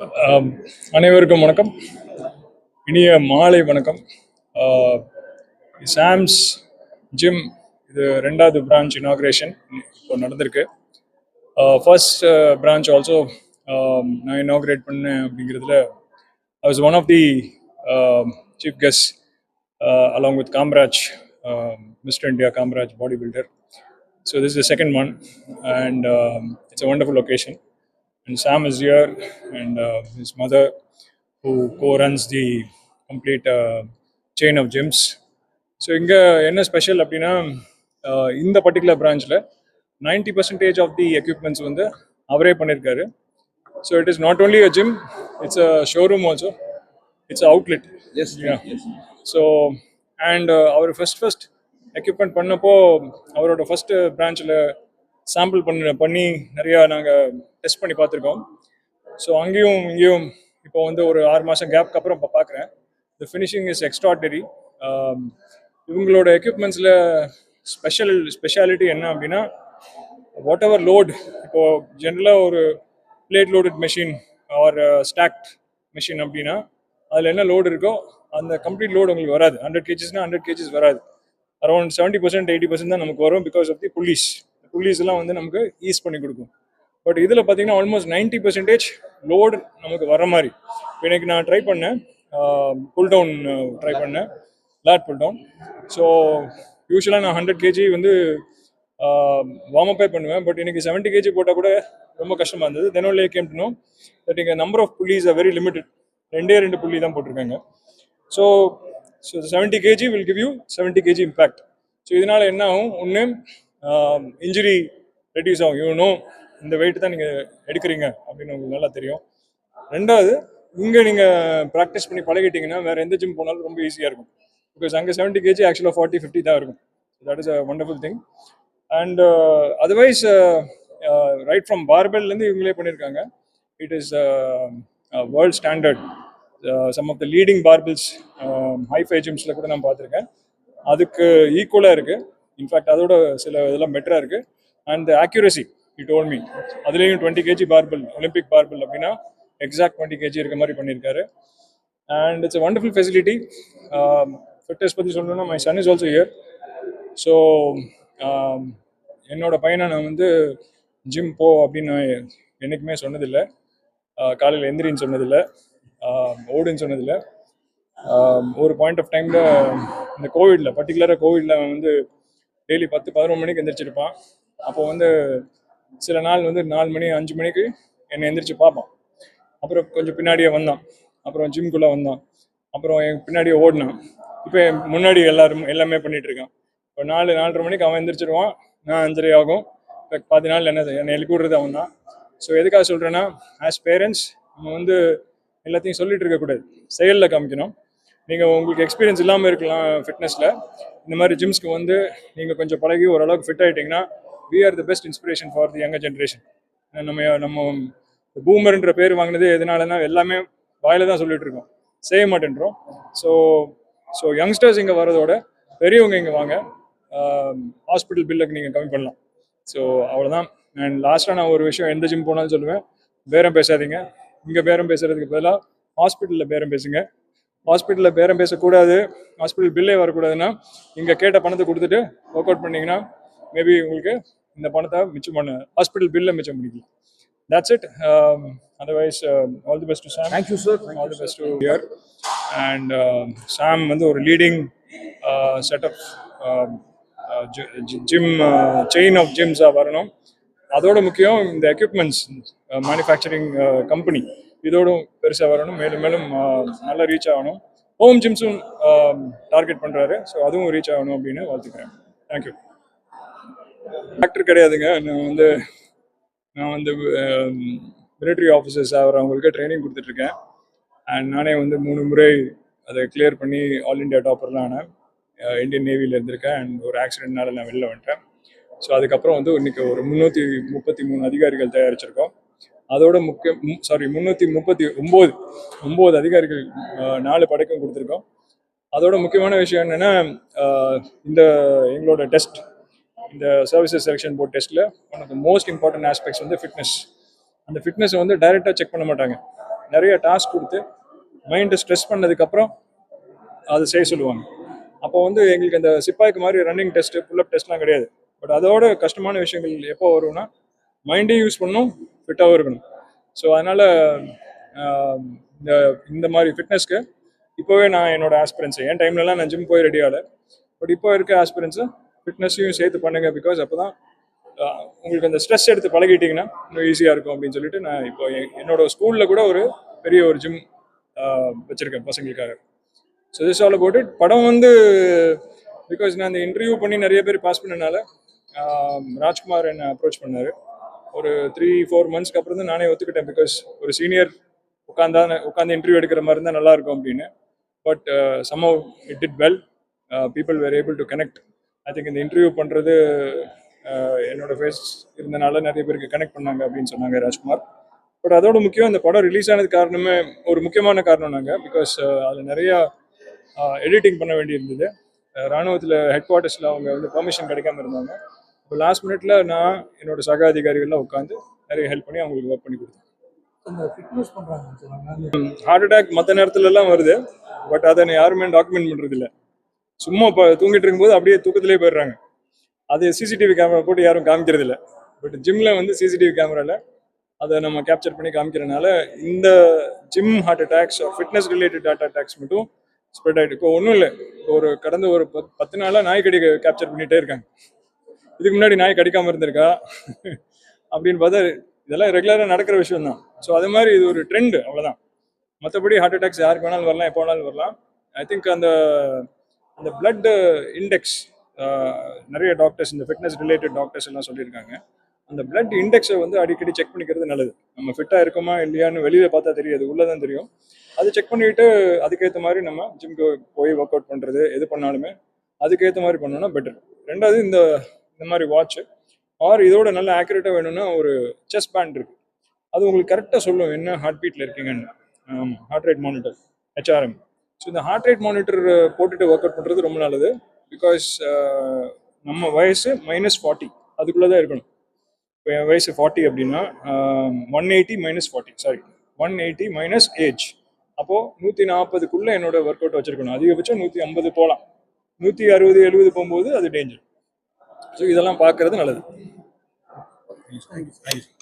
அனைவருக்கும் வணக்கம். இனிய மாலை வணக்கம். சாம்ஸ் ஜிம் இது ரெண்டாவது பிரான்ச் இனாக்ரேஷன் இப்போ நடந்திருக்கு. ஃபர்ஸ்ட் பிரான்ச் ஆல்சோ நான் இனாக்ரேட் பண்ணேன் அப்படிங்கிறதுல I was one of the chief guest along with Kamraj mister India Kamraj body builder so this is the second one and it's a wonderful location and Sam is here, and uh, his mother, who co-runs the complete uh, chain of gyms. So இங்கே என்ன special அப்படின்னா uh, இந்த particular பிரான்ச்சில் ninety percentage of the equipments வந்து அவரே பண்ணியிருக்காரு so it is not only a gym it's a showroom also it's outlet yes. So and our first first equipment பண்ணப்போ அவரோட first பிரான்ச்சில் sample பண்ண பண்ணி நிறையா நாங்கள் டெஸ்ட் பண்ணி பார்த்துருக்கோம். ஸோ அங்கேயும் இங்கேயும் இப்போ வந்து ஒரு ஆறு மாதம் கேப்க்கு அப்புறம் இப்போ பார்க்குறேன். த ஃபினிஷிங் இஸ் எக்ஸ்ட்ராடரி இவங்களோட எக்யூப்மெண்ட்ஸில் ஸ்பெஷல் ஸ்பெஷாலிட்டி என்ன அப்படின்னா வாட் எவர் லோட் இப்போ ஜென்ரலாக ஒரு plate loaded machine or stacked machine அப்படின்னா அதில் என்ன லோடு இருக்கோ அந்த கம்ப்ளீட் லோடு உங்களுக்கு வராது. ஹண்ட்ரட் கேஜிஸ்னா ஹண்ட்ரட் கேஜிஸ் வராது. Around seventy percent eighty percent தான் நமக்கு வரும் பிகாஸ் ஆஃப் தி புலீஸ் புள்ளிஸ்லாம் எல்லாம் வந்து நமக்கு ஈஸ் பண்ணி கொடுக்கும். பட் இதில் பார்த்தீங்கன்னா ஆல்மோஸ்ட் நைன்ட்டி பர்சன்டேஜ் லோடு நமக்கு வர மாதிரி. இன்னைக்கு நான் ட்ரை பண்ணேன். புல் டவுன் ட்ரை பண்ணேன். லேட் புல் டவுன் ஸோ யூஸ்வலாக நான் ஹண்ட்ரட் கேஜி வந்து வார்ம் அப்பே பண்ணுவேன். பட் இன்றைக்கி செவன்ட்டி கேஜி போட்டால் கூட ரொம்ப கஷ்டமாக இருந்தது. Then only came to know that இங்கே number of pulleys are very limited ரெண்டே ரெண்டு புள்ளி தான் போட்டிருக்காங்க. So so seventy kg will give you seventy kg impact so இதனால என்ன ஆகும்? ஒன்று இன்ஜுரி ரெடியூஸ் ஆகும். இவனும் இந்த வெயிட் தான் நீங்கள் எடுக்கிறீங்க அப்படின்னு உங்களுக்கு நல்லா தெரியும். ரெண்டாவது இங்கே நீங்கள் ப்ராக்டிஸ் பண்ணி பழகிட்டீங்கன்னா வேறு எந்த ஜிம் போனாலும் ரொம்ப ஈஸியாக இருக்கும். பிகாஸ் அங்கே செவன்ட்டி கேஜி ஆக்சுவலாக ஃபார்ட்டி ஃபிஃப்டி தான் இருக்கும். That is a wonderful thing and otherwise right from பார்பெல்லேருந்து இவங்களே பண்ணியிருக்காங்க. It is world standard some of the leading barbells hifi ஜிம்ஸில் கூட நான் பார்த்துருக்கேன். அதுக்கு ஈக்குவலாக இருக்குது இன்ஃபேக்ட் அதோட சில இதெல்லாம் பெட்டராக இருக்குது and the accuracy it all me அதுலேயும் twenty kg barbell Olympic barbell அப்படின்னா எக்ஸாக்ட் டுவெண்ட்டி கேஜி இருக்க மாதிரி பண்ணியிருக்காரு. And it's a wonderful facility fitness பற்றி சொல்லணும்னா my son is also year so என்னோட பையனை நான் வந்து ஜிம் போ அப்படின்னு நான் என்றைக்குமே சொன்னதில்லை. Uh, காலையில் எந்திரின்னு சொன்னதில்லை. Um, ஓடுன்னு சொன்னதில்லை. Um, ஒரு பாயிண்ட் ஆஃப் டைமில் இந்த கோவிடில் பர்டிகுலராக கோவிடில் அவன் வந்து டெய்லி பத்து பதினொன்று மணிக்கு எந்திரிச்சிருப்பான். அப்போ வந்து சில நாள் வந்து நாலு மணி அஞ்சு மணிக்கு என்னை எந்திரிச்சு பார்ப்பான். அப்புறம் கொஞ்சம் பின்னாடியே வந்தான். அப்புறம் ஜிம்குள்ளே வந்தான். அப்புறம் என் பின்னாடியே ஓடினான். இப்போ முன்னாடி எல்லாரும் எல்லாமே பண்ணிட்டு இருக்கான். இப்போ நாலு நாலரை மணிக்கு அவன் எந்திரிச்சிருவான். நான் அஞ்சரை ஆகும். இப்போ பாதி நாள் என்ன என்னை எழுப்பி விடுறது அவன் தான். ஸோ எதுக்காக சொல்கிறேன்னா ஆஸ் பேரண்ட்ஸ் நம்ம வந்து எல்லாத்தையும் சொல்லிட்டு இருக்கக்கூடாது. செயலில் காமிக்கணும் நீங்கள் உங்களுக்கு எக்ஸ்பீரியன்ஸ் இல்லாமல் இருக்கலாம் ஃபிட்னஸில் இந்த மாதிரி ஜிம்ஸ்க்கு வந்து நீங்கள் கொஞ்சம் பழகி ஓரளவுக்கு fit ஆகிட்டிங்கன்னா we are the best inspiration for the younger generation நம்ம நம்ம பூமர்ன்ற பேர் வாங்கினது எதனாலனா எல்லாமே வாயில் தான் சொல்லிட்டு இருக்கோம். செய்ய மாட்டேன்றோம். ஸோ ஸோ யங்ஸ்டர்ஸ் இங்கே வரதோட பெரியவங்க இங்கே வாங்க. ஹாஸ்பிட்டல் பில்லுக்கு நீங்கள் கம்மி பண்ணலாம். ஸோ அவ்வளோதான் அண்ட் லாஸ்ட்டாக நான் ஒரு விஷயம் எந்த ஜிம் போனாலும் சொல்லுவேன். பேரம் பேசாதீங்க. இங்கே பேரம் பேசுகிறதுக்கு பதிலாக ஹாஸ்பிட்டலில் பேரம் பேசுங்க. ஹாஸ்பிட்டலில் பேரம் பேசக்கூடாது ஹாஸ்பிட்டல் பில்லே வரக்கூடாதுன்னா இங்கே கேட்ட பணத்தை கொடுத்துட்டு ஒர்க் அவுட் பண்ணீங்கன்னா மேபி உங்களுக்கு இந்த பணத்தை மிச்சம் பண்ண ஹாஸ்பிட்டல் பில்லை மிச்சம் பண்ணிக்கலாம். That's it. Um, otherwise uh, all the best to sam. Thank you, sir. Thank all you, the best to here and uh, sam வந்து ஒரு leading setup gym chain of ஜிம்ஸாக வரணும். அதோட முக்கியம் இந்த எக்யூப்மெண்ட்ஸ் மேனுஃபேக்சரிங் கம்பெனி இதோடும் பெருசாக வரணும். மேலும் மேலும் நல்லா ரீச் ஆகணும். ஹோம் ஜிம்ஸும் டார்கெட் பண்ணுறாரு ஸோ அதுவும் ரீச் ஆகணும் அப்படின்னு வாழ்த்துக்கிறேன். தேங்க்யூ டாக்டர் கிடையாதுங்க. நான் வந்து நான் வந்து மிலிட்ரி ஆஃபீஸர்ஸ் ஆகிறவங்களுக்கு ட்ரைனிங் கொடுத்துட்ருக்கேன். அண்ட் நானே வந்து மூணு முறை அதை கிளியர் பண்ணி ஆல் இண்டியா டாப்பர்லாம் ஆனேன். இந்தியன் நேவியில் இருந்திருக்கேன். அண்ட் ஒரு ஆக்சிடென்ட்னால நான் வெளில வந்துட்டேன். ஸோ அதுக்கப்புறம் வந்து இன்னைக்கு ஒரு முந்நூற்றி முப்பத்தி மூணு அதிகாரிகள் தயாரிச்சிருக்கோம். அதோட முக்கிய சாரி முந்நூற்றி முப்பத்தி ஒம்பது ஒம்பது அதிகாரிகள் நாலு படைக்கும் கொடுத்துருக்கோம். அதோட முக்கியமான விஷயம் என்னென்னா இந்த எங்களோட டெஸ்ட் இந்த சர்வீசஸ் செலெக்ஷன் போர்ட் டெஸ்ட்டில் one of the most important aspects வந்து ஃபிட்னஸ் அந்த ஃபிட்னஸை வந்து டைரெக்டாக செக் பண்ண மாட்டாங்க. நிறைய டாஸ்க் கொடுத்து மைண்டை ஸ்ட்ரெஸ் பண்ணதுக்கப்புறம் அதை செய்ய சொல்லுவாங்க. அப்போ வந்து எங்களுக்கு அந்த சிப்பாய்க்கு மாதிரி ரன்னிங் டெஸ்ட்டு புல்லப் டெஸ்ட்லாம் கிடையாது. பட் அதோட கஷ்டமான விஷயங்கள் எப்போ வரும்னா மைண்டையும் யூஸ் பண்ணணும் ஃபிட்டாகவும் இருக்கணும். ஸோ அதனால் இந்த இந்த மாதிரி ஃபிட்னஸ்க்கு இப்போவே நான் என்னோட ஆஸ்பிரன்ஸை என் டைம்லலாம் நான் ஜிம் போய் ரெடி ஆகலை பட் இப்போ இருக்க ஆஸ்பிரன்ஸை ஃபிட்னஸையும் சேர்த்து பண்ணுங்கள் பிகாஸ் அப்போ தான் உங்களுக்கு அந்த ஸ்ட்ரெஸ் எடுத்து பழகிட்டிங்கன்னா இன்னும் ஈஸியாக இருக்கும் அப்படின்னு சொல்லிட்டு நான் இப்போ என்- என்னோட ஸ்கூலில் கூட ஒரு பெரிய ஒரு ஜிம் வச்சுருக்கேன் பசங்களுக்காக. So this all about it படம் வந்து பிகாஸ் நான் இந்த இன்டர்வியூ பண்ணி நிறைய பேர் பாஸ் பண்ணனால ராஜ்குமார் என்னை அப்ரோச் பண்ணார். ஒரு த்ரீ ஃபோர் மந்த்ஸ்க்கு அப்புறம் தான் நானே ஒத்துக்கிட்டேன் பிகாஸ் ஒரு சீனியர் உட்காந்தா உட்காந்து இன்டர்வியூ எடுக்கிற மாதிரி இருந்தால் நல்லா இருக்கும் அப்படின்னு. But some it it well people were able to connect I think இந்த இன்டர்வியூ பண்ணுறது uh, என்னோட ஃபேஸ் இருந்தனால நிறைய பேருக்கு கனெக்ட் பண்ணாங்க அப்படின்னு சொன்னாங்க ராஜ்குமார். பட் அதோட முக்கியம் இந்த படம் ரிலீஸ் ஆனது காரணமே ஒரு முக்கியமான காரணம் நாங்கள் பிகாஸ் அதில் நிறையா எடிட்டிங் பண்ண வேண்டியிருந்தது. Uh, ராணுவத்தில் ஹெட் குவார்ட்டர்ஸில் அவங்க வந்து பர்மிஷன் கிடைக்காம இருந்தாங்க. லாஸ்ட் மினிட்ல நான் என்னோட சக அதிகாரிகள்லாம் உட்காந்து நிறைய ஹெல்ப் பண்ணி அவங்களுக்கு ஒர்க் பண்ணி கொடுத்தேன். ஹார்ட் அட்டாக் மற்ற நேரத்துல எல்லாம் வருது பட் அதை யாருமே டாக்குமெண்ட் பண்றது இல்ல சும்மா இப்போ தூங்கிட்டு இருக்கும்போது அப்படியே தூக்கத்திலே போயிடுறாங்க. அது சிசிடிவி கேமரா போட்டு யாரும் காமிக்கிறது இல்ல பட் ஜிம்ல வந்து சிசிடிவி கேமரால அதை நம்ம கேப்சர் பண்ணி காமிக்கிறனால இந்த gym heart attacks fitness related heart attacks மட்டும் ஸ்ப்ரெட் ஆயிட்டு இப்போ ஒன்றும் இல்லை. ஒரு கடந்த ஒரு பத்- பத்து நாளாக நாய் கடி கேப்சர் பண்ணிட்டே இருக்காங்க. இதுக்கு முன்னாடி நாய் கடிக்காம இருந்திருக்கா? அப்படின்னு பார்த்தா இதெல்லாம் ரெகுலராக நடக்கிற விஷயம் தான் ஸோ அது மாதிரி இது ஒரு ட்ரெண்ட் அவ்வளோதான் மற்றபடி ஹார்ட் அட்டாக்ஸ் யாருக்கு வேணாலும் வரலாம் எப்போ வேணாலும் வரலாம். ஐ திங்க் அந்த அந்த பிளட் இண்டெக்ஸ் நிறைய டாக்டர்ஸ் இந்த ஃபிட்னஸ் ரிலேட்டட் டாக்டர்ஸ் எல்லாம் சொல்லியிருக்காங்க. அந்த பிளட் இண்டெக்ஸை வந்து அடிக்கடி செக் பண்ணிக்கிறது நல்லது. நம்ம ஃபிட்டாக இருக்கோமா இல்லையான்னு வெளியில் பார்த்தா தெரியாது உள்ளே தான் தெரியும். அது செக் பண்ணிட்டு அதுக்கேற்ற மாதிரி நம்ம ஜிம்க்கு போய் ஒர்க் அவுட் பண்ணுறது எது பண்ணாலுமே அதுக்கேற்ற மாதிரி பண்ணோம்னா பெட்டர் ரெண்டாவது இந்த இந்த மாதிரி வாட்ச் ஆர் இதோட நல்ல ஆக்யூரேட்டாக வேணும்னா ஒரு செஸ் பேண்ட் இருக்கு. அது உங்களுக்கு கரெக்டாக சொல்லும் என்ன ஹார்ட் பீட்டில் இருக்கீங்கன்னு. ஆமாம் heart rate monitor HRM so இந்த ஹார்ட் ரேட் மானிட்டர் போட்டுட்டு ஒர்க் அவுட் பண்ணுறது ரொம்ப நல்லது. பிகாஸ் நம்ம வயசு மைனஸ் ஃபார்ட்டி அதுக்குள்ளே தான் இருக்கணும். இப்போ என் வயசு ஃபார்ட்டி அப்படின்னா one eighty minus forty sorry one eighty minus age அப்போது நூற்றி நாற்பதுக்குள்ளே என்னோட ஒர்க் அவுட் வச்சுருக்கணும். அதிகபட்சம் நூற்றி ஐம்பது போகலாம் நூற்றி அறுபது எழுபது போகும்போது அது டேஞ்சர் ஸோ இதெல்லாம் பார்க்கறது நல்லது. தேங்க்யூ